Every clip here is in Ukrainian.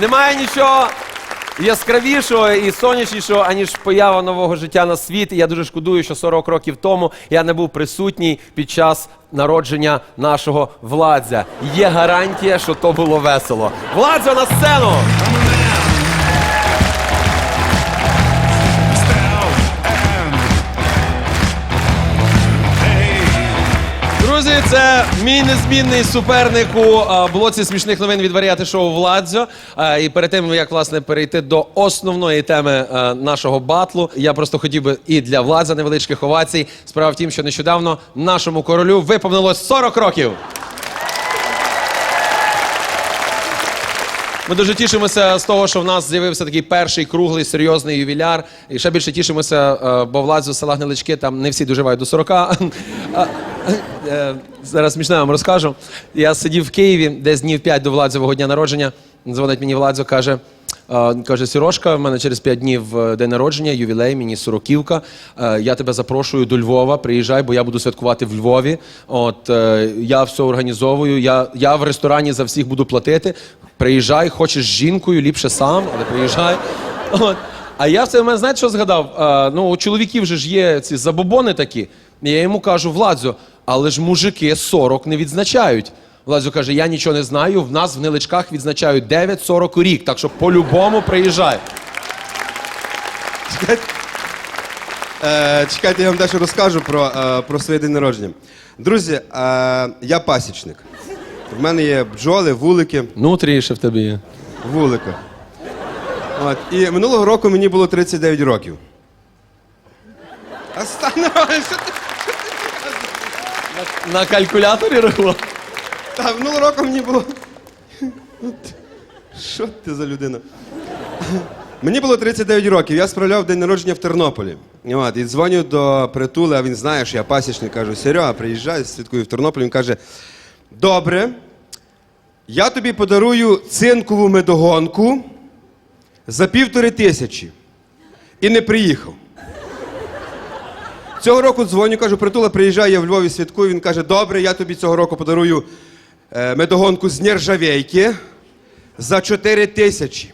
Немає нічого яскравішого і сонячнішого, аніж поява нового життя на світ. І я дуже шкодую, що 40 років тому я не був присутній під час народження нашого владзя. Є гарантія, що то було весело. Владзя на сцену! Друзі, це мій незмінний суперник у а, блоці смішних новин від варіати шоу Владзо. А, і перед тим, як власне перейти до основної теми а, нашого батлу, я просто хотів би і для Владза невеличких овацій. Справа в тім, що нещодавно нашому королю виповнилось 40 років. Ми дуже тішимося з того, що в нас з'явився такий перший круглий серйозний ювіляр. І ще більше тішимося, е, бо владзу села Гнилички там не всі доживають до 40. Е, Зараз смішно вам розкажу. Я сидів в Києві десь днів 5 до Владзового дня народження. Дзвонить мені Владзо, каже. е, Каже, Сірошка, в мене через 5 днів е, день народження, ювілей, мені сороківка. Я тебе запрошую до Львова, приїжджай, бо я буду святкувати в Львові. От я все організовую. Я, я в ресторані за всіх буду платити. Приїжджай, хочеш з жінкою, ліпше сам, але приїжджай. От. А я в цей момент, знаєте, що згадав? Ну, у чоловіків же ж є ці забобони такі. Я йому кажу, Владзо, але ж мужики 40 не відзначають. Владзо каже, я нічого не знаю, в нас в Ниличках відзначають 9-40 у рік, так що по-любому приїжджай. Чекайте, е, чекайте, я вам дещо розкажу про, е, про своє день народження. Друзі, е, я пасічник. В мене є бджоли, вулики, Нутрі ще в тебе є. вулика. От. І минулого року мені було 39 років. Що ти? На калькуляторі рахував? Та, минулого року мені було. Що ти за людина? Мені було 39 років, я справляв день народження в Тернополі. От, і дзвоню до притули, а він знає, що я пасічник, кажу, Серега, приїжджай, святкую в Тернополі. Він каже: Добре, я тобі подарую цинкову медогонку за півтори тисячі. І не приїхав. Цього року дзвоню, кажу, притула приїжджає в Львові святкую. Він каже, добре, я тобі цього року подарую е, медогонку з нержавейки за 4 тисячі.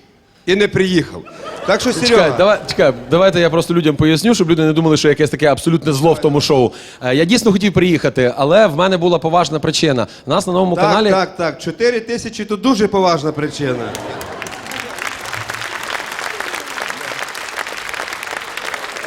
І не приїхав. Так що, Чекай, давай, чекай, давайте я просто людям поясню, щоб люди не думали, що якесь таке абсолютне зло в тому шоу. Е, Я дійсно хотів приїхати, але в мене була поважна причина. У нас на новому так, каналі. так, так, 4 тисячі то дуже поважна причина.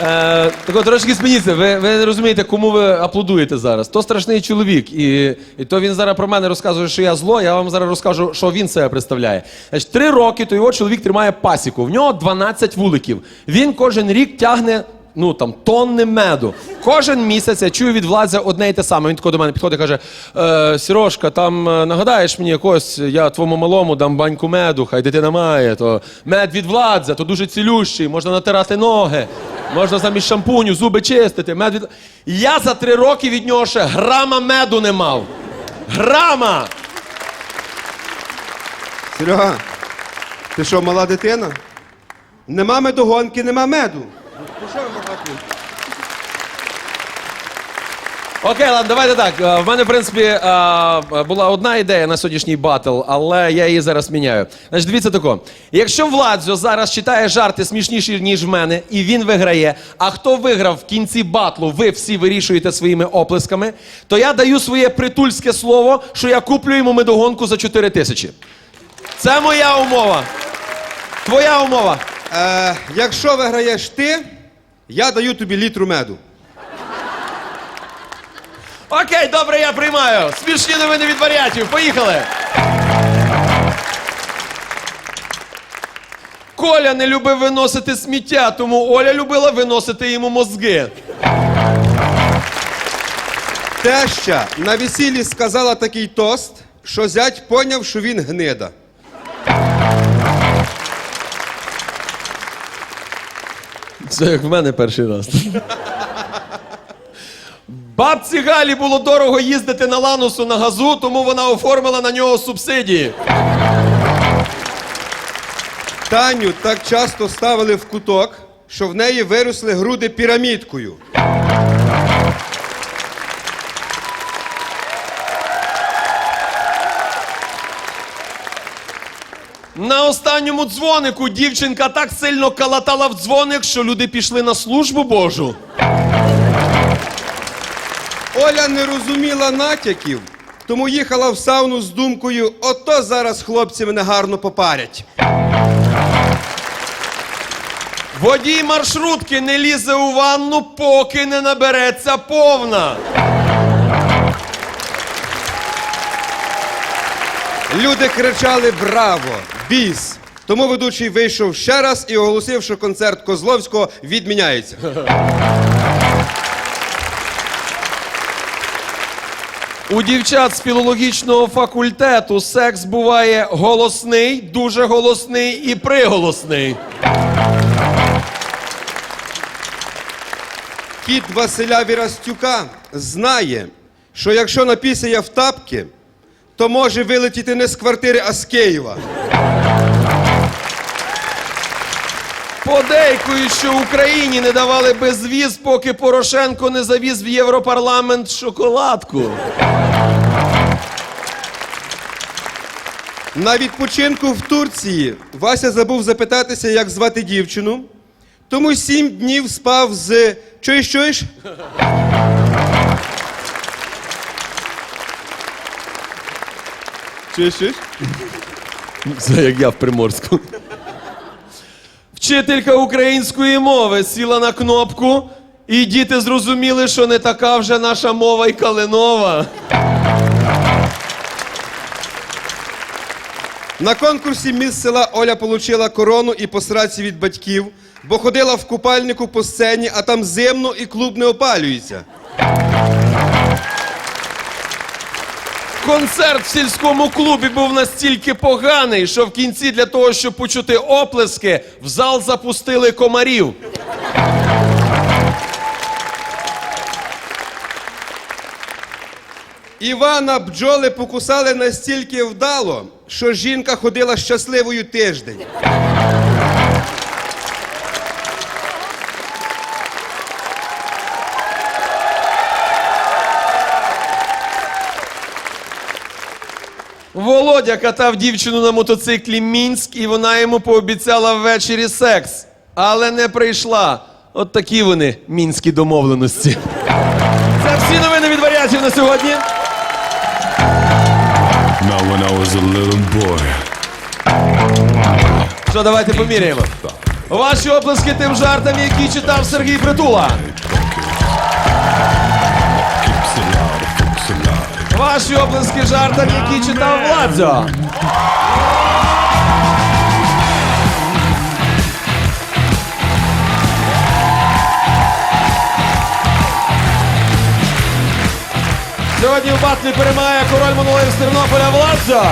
Е, так от трошки змініться. Ви, ви розумієте, кому ви аплодуєте зараз. То страшний чоловік. І, і то він зараз про мене розказує, що я зло. Я вам зараз розкажу, що він себе представляє. Значить, три роки то його чоловік тримає пасіку. В нього 12 вуликів. Він кожен рік тягне. Ну там тонни меду. Кожен місяць я чую від владзя одне й те саме. Він тако до мене підходить і каже: е, Сірошка, там е, нагадаєш мені якось, я твоєму малому дам баньку меду, хай дитина має. То мед від владзя, то дуже цілющий, можна натирати ноги, можна замість шампуню, зуби чистити. Мед від... Я за три роки від нього ще грама меду не мав. Грама! Серега, ти що, мала дитина? Нема медогонки, нема меду. Багато? Окей, ладно, давайте так. Е, В мене, в принципі, е, була одна ідея на сьогоднішній батл, але я її зараз міняю. Значить, дивіться тако. Якщо Владзо зараз читає жарти смішніші, ніж в мене, і він виграє, а хто виграв в кінці батлу, ви всі вирішуєте своїми оплесками, то я даю своє притульське слово, що я куплю йому медогонку за 4 тисячі. Це моя умова. Твоя умова. Е, якщо виграєш ти, я даю тобі літру меду. Окей, добре, я приймаю. Смішні новини від варіатів. Поїхали. Коля не любив виносити сміття, тому Оля любила виносити йому мозги. Теща на весіллі сказала такий тост, що зять поняв, що він гнида. Це як в мене перший раз. Бабці Галі було дорого їздити на ланусу на газу, тому вона оформила на нього субсидії. Таню так часто ставили в куток, що в неї виросли груди пірамідкою. На останньому дзвонику дівчинка так сильно калатала в дзвоник, що люди пішли на службу Божу. Оля не розуміла натяків, тому їхала в сауну з думкою: ото зараз хлопці мене гарно попарять. Водій маршрутки не лізе у ванну, поки не набереться повна. Люди кричали Браво! Біс! Тому ведучий вийшов ще раз і оголосив, що концерт Козловського відміняється. У дівчат з філологічного факультету секс буває голосний, дуже голосний і приголосний. Кіт Василя Вірастюка знає, що якщо напісяє в тапки, то може вилетіти не з квартири, а з Києва. Подейкують, що Україні не давали безвіз, поки Порошенко не завіз в Європарламент шоколадку. На відпочинку в Турції Вася забув запитатися, як звати дівчину, тому сім днів спав з чуєш, чуєш? Чуєш, чуєш? Це як я в Приморську. Вчителька української мови сіла на кнопку, і діти зрозуміли, що не така вже наша мова й калинова. На конкурсі міс села Оля отримала корону і посраці від батьків, бо ходила в купальнику по сцені, а там зимно і клуб не опалюється. Концерт в сільському клубі був настільки поганий, що в кінці для того, щоб почути оплески, в зал запустили комарів. Івана бджоли покусали настільки вдало, що жінка ходила щасливою тиждень. Володя катав дівчину на мотоциклі Мінськ, і вона йому пообіцяла ввечері секс, але не прийшла. От такі вони мінські домовленості. Це всі новини від варіатів на сьогодні. Now, when I was a little boy, Що, давайте поміряємо. Ваші оплески тим жартам, які читав Сергій Притула. Ваші оплески жартам, які читав Владзо. Сьогодні в батлі перемагає король монолив з Тернополя Владзо.